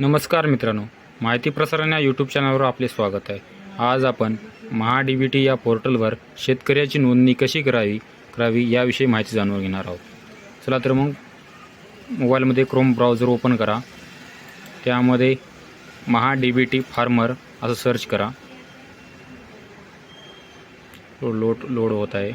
नमस्कार मित्रांनो माहिती प्रसारण या यूट्यूब चॅनलवर आपले स्वागत आहे. आज आपण महा डी बी टी या पोर्टलवर शेतकऱ्याची नोंदणी कशी करावी करावी याविषयी माहिती जाणून घेणार आहोत. चला तर मग मोबाईलमध्ये क्रोम ब्राउझर ओपन करा. त्यामध्ये Maha D B T farmer असं सर्च करा. लो- लोड लोड होत आहे.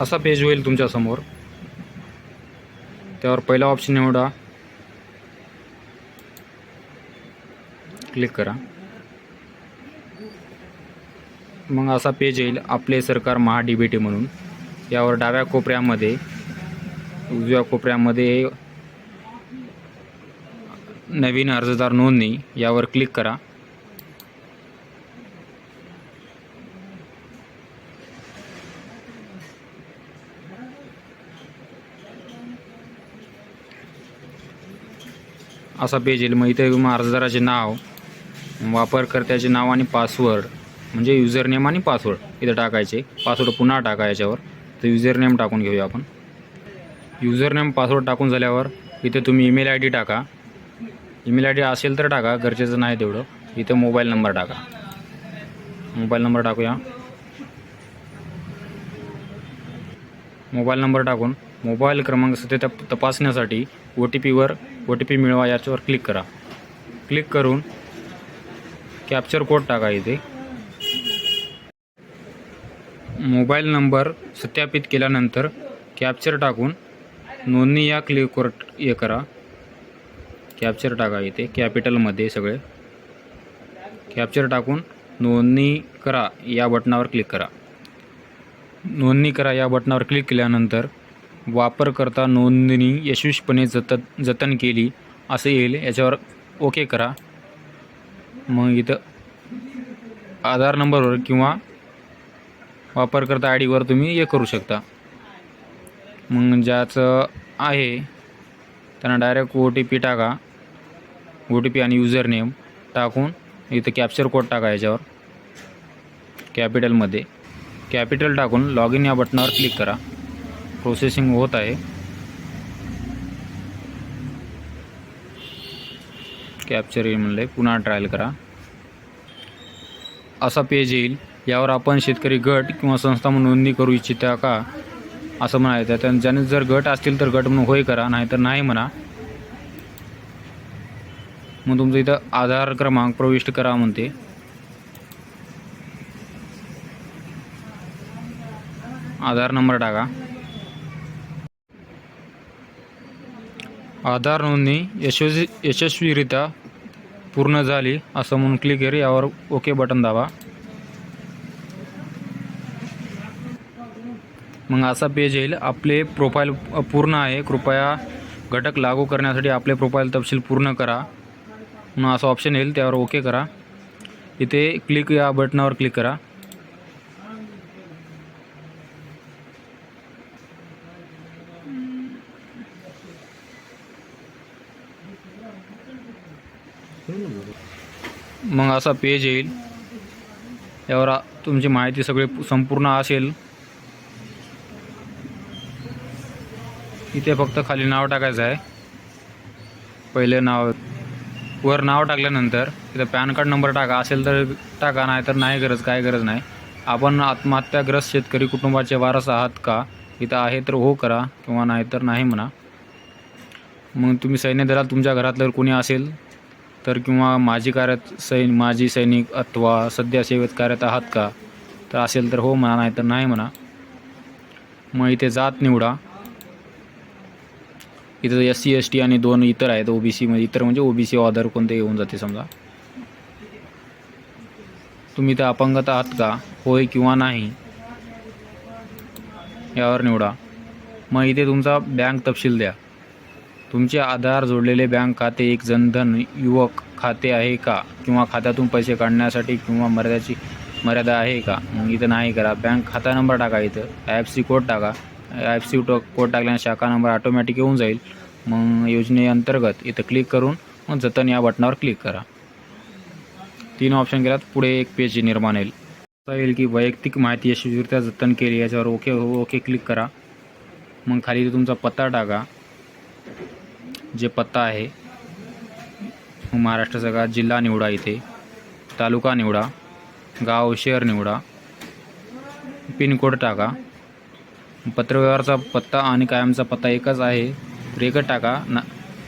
असा पेज होईल तुमच्यासमोर त्यावर पहिला ऑप्शन निवडा. क्लिक करा. मग असा पेज येईल आपले सरकार महा डी बी टी म्हणून. यावर डाव्या कोपऱ्यामध्ये उजव्या कोपऱ्यामध्ये नवीन अर्जदार नोंदणी यावर क्लिक करा. असा पेज येईल. मग इथे मग अर्जदाराचे नाव वापरकर्त्याचे नाव आणि पासवर्ड म्हणजे युजर नेम आणि पासवर्ड इथं टाकायचे. पासवर्ड पुन्हा टाका याच्यावर. तर युजर नेम टाकून घेऊया आपण. युजर नेम पासवर्ड टाकून झाल्यावर इथे तुम्ही ईमेल आय डी टाका. ईमेल आय डी असेल तर टाका गरजेचं नाही तेवढं. इथं मोबाईल नंबर टाका. मोबाईल नंबर टाकूया. मोबाईल नंबर टाकून मोबाईल क्रमांक सध्या तपासण्यासाठी ओ टी पीवर ओ टी पी मिळवा याच्यावर क्लिक करा. क्लिक करून कॅप्चर कोड टाका इथे. मोबाईल नंबर सत्यापित केल्यानंतर कॅप्चर टाकून नोंदणी या क्लिकवर हे करा. कॅप्चर टाका इथे कॅपिटलमध्ये सगळे. कॅप्चर टाकून नोंदणी करा या बटनावर क्लिक करा. नोंदणी करा या बटनावर क्लिक केल्यानंतर वापरकर्ता नोंदणी यशस्वीपणे जत जतन केली असं येईल. याच्यावर ओके करा. मग इथं आधार नंबरवर किंवा वापरकर्ता आय डीवर तुम्ही हे करू शकता. मग ज्याचं आहे त्यांना डायरेक्ट ओ टी पी टाका. ओ टी पी आणि युजर नेम टाकून इथं कॅप्चर कोड टाका याच्यावर. कॅपिटलमध्ये कॅपिटल टाकून लॉग इन या बटनावर क्लिक करा. प्रोसेसिंग होत आहे. कॅप्चर येईल म्हणलं पुन्हा ट्रायल करा. असा पेज येईल. यावर आपण शेतकरी गट किंवा संस्था म्हणून नोंदणी करू इच्छिता का? असं म्हणायचं आहे. ज्याने जर गट असतील तर गट म्हणून होय करा नाहीतर नाही म्हणा. मग तुमचं इथं आधार क्रमांक प्रविष्ट करा म्हणते. आधार नंबर टाका. आधार नोंदणी यशस्वी यशस्वीरित्या पूर्ण झाली असं म्हणून क्लिक करी. यावर ओके बटन दाबा. मग असा पेज येईल. आपले प्रोफाईल पूर्ण आहे. कृपया घटक लागू करण्यासाठी आपले प्रोफाईल तपशील पूर्ण करा. म्हणून असं ऑप्शन येईल. त्यावर ओके करा. इथे क्लिक या बटनावर क्लिक करा. मग असा पेज येईल. यावर तुमची माहिती सगळी संपूर्ण असेल. इथे फक्त खाली नाव टाकायचं आहे. पहिले नाव वर नाव टाकल्यानंतर इथं पॅन कार्ड नंबर टाका. असेल तर टाका नाही तर नाही गरज काय गरज नाही. आपण आत्महत्याग्रस्त शेतकरी कुटुंबाचे वारस आहात का? इथं आहे तर हो करा किंवा नाही तर नाही म्हणा. मग तुम्ही सैन्य दलात तुमच्या घरातलं कोणी असेल तर किंवा माजी कार्यात सैन माजी सैनिक अथवा सध्या सेवेत कार्यरत आहात का? तर असेल तर हो म्हणा नाही तर नाही म्हणा. मग इथे जात निवडा. इथं एस सी एस टी आणि दोन इतर आहेत ओबीसी म्हणजे इतर म्हणजे ओबीसी ऑदर कोणते येऊन जाते समजा. तुम्ही इथं अपंगत आहात का? होय किंवा नाही? यावर निवडा. मग इथे तुमचा बँक तपशील द्या. तुमचे आधार जोडलेले बँक खाते एक जनधन युवक खाते आहे का? किंवा खात्यातून पैसे काढण्यासाठी किंवा मर्यादाची मर्यादा आहे का? मग इथं नाही करा. बँक खाता नंबर टाका इथं. आय एफ सी कोड टाका. आय एफ सी कोड टाकल्याने शाखा नंबर ऑटोमॅटिक येऊन जाईल. मग योजनेअंतर्गत इथं क्लिक करून मग जतन या बटनावर क्लिक करा. तीन ऑप्शन केलात पुढे एक पेज निर्माण येईल. येईल की वैयक्तिक माहिती यशस्वीरित्या जतन केली याच्यावर ओके ओके क्लिक करा. मग खाली तुमचा पत्ता टाका. जे पत्ता आहे महाराष्ट्र सगळा जिल्हा निवडा इथे तालुका निवडा गाव शहर निवडा पिनकोड टाका. पत्रव्यवहारचा पत्ता आणि कायमचा पत्ता एकच आहे तर एकच टाका ना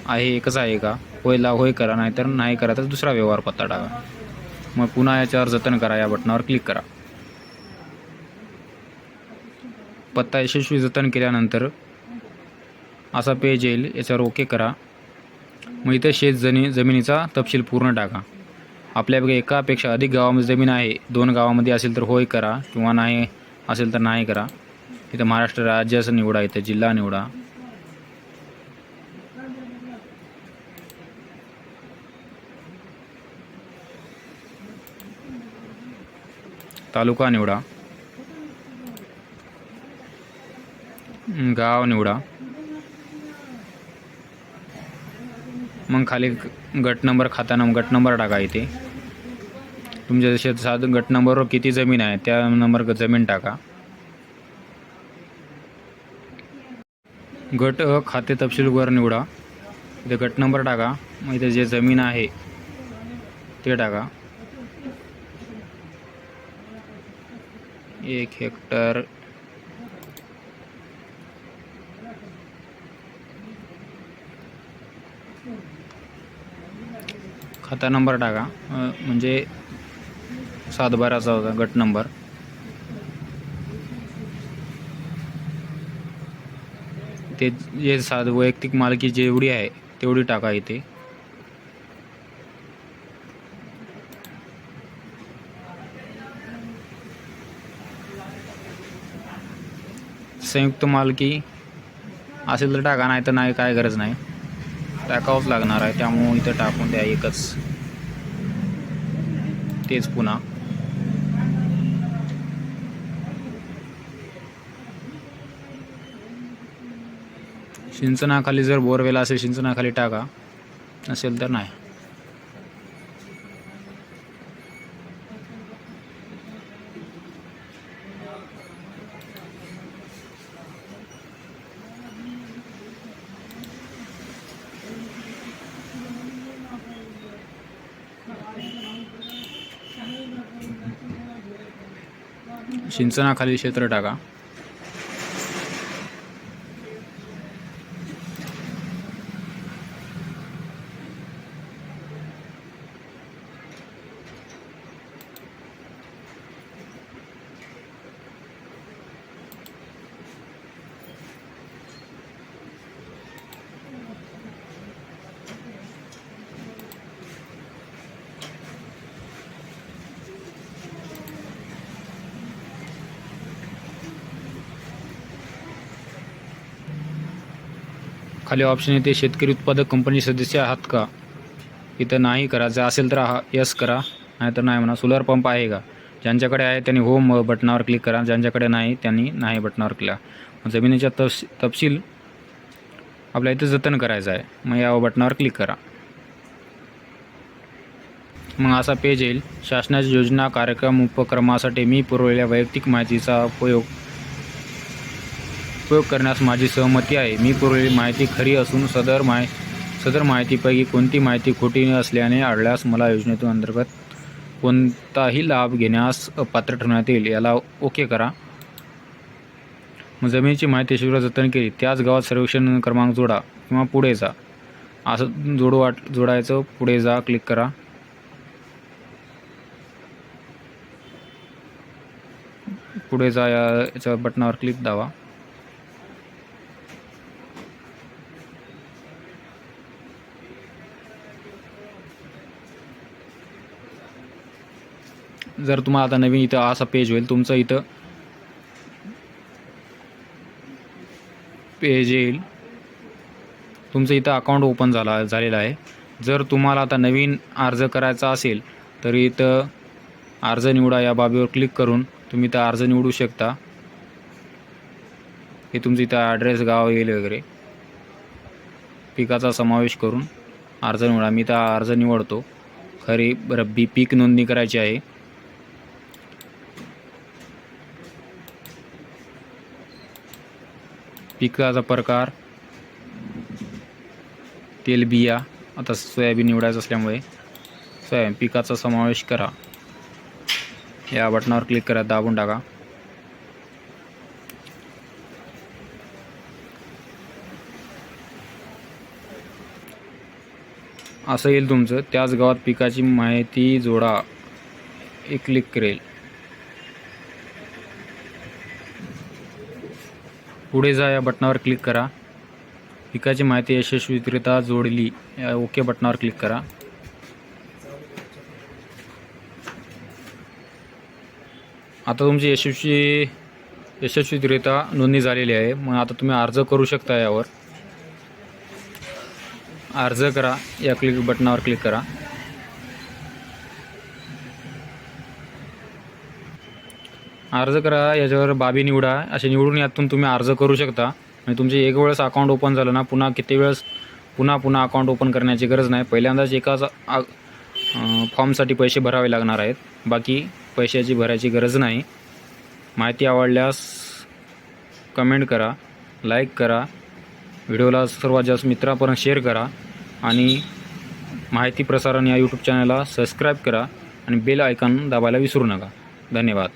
आहे एकच आहे का? होयला होय करा नाहीतर नाही करा तर दुसरा व्यवहार पत्ता टाका. मग पुन्हा याच्यावर जतन करा या बटनावर क्लिक करा. पत्ता यशस्वी जतन केल्यानंतर असा पेज येईल याच्यावर ओके करा. मग इथं शेत जनी जमिनीचा तपशील पूर्ण टाका. आपल्यापैकी एकापेक्षा अधिक गावामध्ये जमीन आहे दोन गावामध्ये असेल तर होय करा किंवा नाही असेल तर नाही करा. इथं महाराष्ट्र राज्याचं निवडा इथं जिल्हा निवडा. तालुका निवडा. गाव निवडा. मग खाली गट नंबर खाता नंबर गट नंबर टाका इथे. तुमच्या जसे साधं गट नंबरवर किती जमीन आहे त्या नंबर जमीन टाका. गट अ खाते तपशीलवर निवडा. इथे गट नंबर टाका. मग इथे जे जमीन आहे ते टाका. एक हेक्टर खाता नंबर टाका. म्हणजे सातबाराचा होता गट नंबर. ते जे साध वैयक्तिक मालकी जेवढी आहे तेवढी टाका इथे. संयुक्त मालकी असेल तर टाका नाही तर नाही काय गरज नाही. टाकावंच लागणार आहे. त्यामुळं इथं टाकून द्या एकच. तेच पुन्हा. सिंचनाखाली जर बोरवेल असेल सिंचनाखाली टाका. नसेल तर नाही. सिंचनाखाली क्षेत्र टाका. खाली ऑप्शन येते शेतकरी उत्पादक कंपनी सदस्य आहात का? इथं नाही करायचं. असेल तर हा यस करा. नाही तर नाही म्हणा. सोलर पंप आहे का? ज्यांच्याकडे आहे त्यांनी होम बटनावर क्लिक करा. ज्यांच्याकडे नाही त्यांनी नाही बटनावर क्लिक जमिनीच्या तपश तपशील आपल्या इथं जतन करायचं आहे. मग या बटनावर क्लिक करा. मग असा पेज येईल. शासनाच्या योजना कार्यक्रम उपक्रमासाठी मी पुरवलेल्या वैयक्तिक माहितीचा उपयोग उपयोग करण्यास माझी सहमती आहे. मी पुरवलेली माहिती खरी असून सदर माहि सदर माहितीपैकी कोणती माहिती खोटी असल्याने आढळल्यास मला योजनेतून अंतर्गत कोणताही लाभ घेण्यास पात्र ठरवण्यात येईल. याला ओके करा. मग जमिनीची माहिती शिवर जतन केली. त्याच गावात सर्वेक्षण क्रमांक जोडा किंवा पुढे जा. असं जोड वाट जोडायचं. पुढे जा. क्लिक करा. पुढे जा याच्या बटनावर क्लिक दावा जर तुम्हाला आता नवीन इथं असा पेज होईल तुमचं इथं पेज येईल. तुमचं इथं अकाउंट ओपन झाला झालेलं आहे. जर तुम्हाला आता नवीन अर्ज करायचा असेल तर इथं अर्ज निवडा या बाबीवर क्लिक करून तुम्ही इथं अर्ज निवडू शकता. हे तुमचं इथं ॲड्रेस गाव येईल वगैरे. पिकाचा समावेश करून अर्ज निवडा. मी इथं अर्ज निवडतो. खरी रब्बी पीक नोंदणी करायची आहे. पिकाचा प्रकार तेलबिया आता सोयाबीन निवडायचं असल्यामुळे सोयाबीन पिकाचा समावेश करा. या बटनावर क्लिक करा दाबून टाका. असं येईल तुमचं. त्याच गावात पिकाची माहिती जोडा. हे क्लिक करेल. पुढे जा या बटनावर क्लिक करा. पिकाची माहिती यशस्वीरित्या जोडली. या ओके बटनावर क्लिक करा. आता तुमची यशस्वी यशस्वीरित्या नोंदणी झालेली आहे. मग आता तुम्ही अर्ज करू शकता यावर. अर्ज करा. या क्लिक बटनावर क्लिक करा. अर्ज करा याच्यावर बाबी निवडा असे निवडून यातून तुम्ही अर्ज करू शकता. आणि तुमचे एक वेळेस अकाउंट ओपन झालं ना पुन्हा किती वेळेस पुन्हा पुन्हा अकाउंट ओपन करण्याची गरज नाही. पहिल्यांदाच एकाच आ- फॉर्मसाठी पैसे भरावे लागणार आहेत. बाकी पैशाची भरायची गरज नाही. माहिती आवडल्यास कमेंट करा लाईक करा. व्हिडिओला सर्वात जास्त मित्रापर्यंत शेअर करा. आणि माहिती प्रसारण या यूट्यूब चॅनलला सबस्क्राईब करा. आणि बेल आयकॉन दाबायला विसरू नका. धन्यवाद.